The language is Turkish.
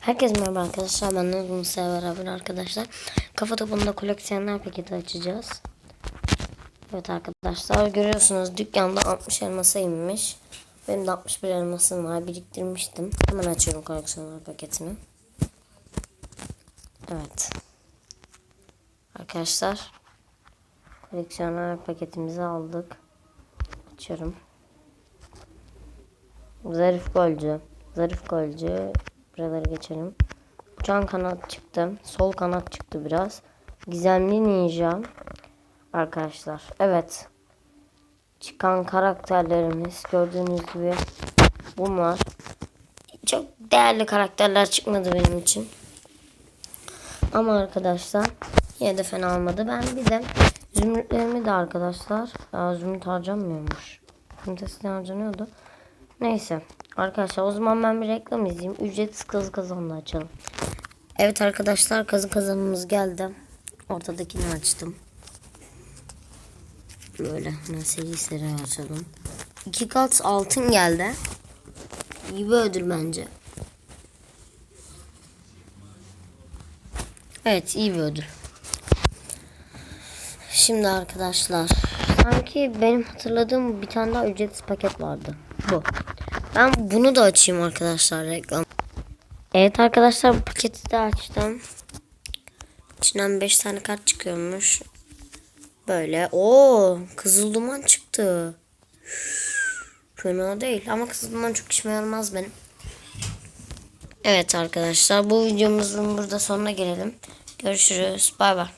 Herkese merhaba arkadaşlar. Ben de bunu beraber arkadaşlar. Kafa topunda koleksiyonlar paketi açacağız. Evet arkadaşlar görüyorsunuz dükkanda 60 elmasa inmiş. Benim de 61 elmasım var biriktirmiştim. Hemen açıyorum koleksiyonlar paketini. Evet. Arkadaşlar koleksiyonlar paketimizi aldık. Açıyorum. Zarif golcü. Zarif golcü. Buraları geçelim. Uçan kanat çıktı. Sol kanat çıktı biraz. Gizemli ninja. Arkadaşlar. Evet. Çıkan karakterlerimiz gördüğünüz gibi bunlar. Çok değerli karakterler çıkmadı benim için. Ama arkadaşlar yine de fena olmadı. Ben bir de zümrütlerimi de arkadaşlar. Aa, zümrüt harcanmıyormuş. Zümrüt harcanıyordu. Neyse. Arkadaşlar o zaman ben bir reklam izleyeyim. Ücretsiz kazı kazanını açalım. Evet arkadaşlar kazı kazanımız geldi. Ortadakini açtım. Böyle seri seri açalım. İki kat altın geldi. İyi bir ödül bence. Evet iyi bir ödül. Şimdi arkadaşlar sanki benim hatırladığım bir tane daha ücretsiz paket vardı. Bu. Ben bunu da açayım arkadaşlar reklam. Evet arkadaşlar paketi de açtım. İçinden 5 tane kart çıkıyormuş. Böyle. Oo, kızıl duman çıktı. Fena değil ama kızıl duman çok işime yaramaz benim. Evet arkadaşlar bu videomuzun burada sonuna gelelim. Görüşürüz. Bay bay.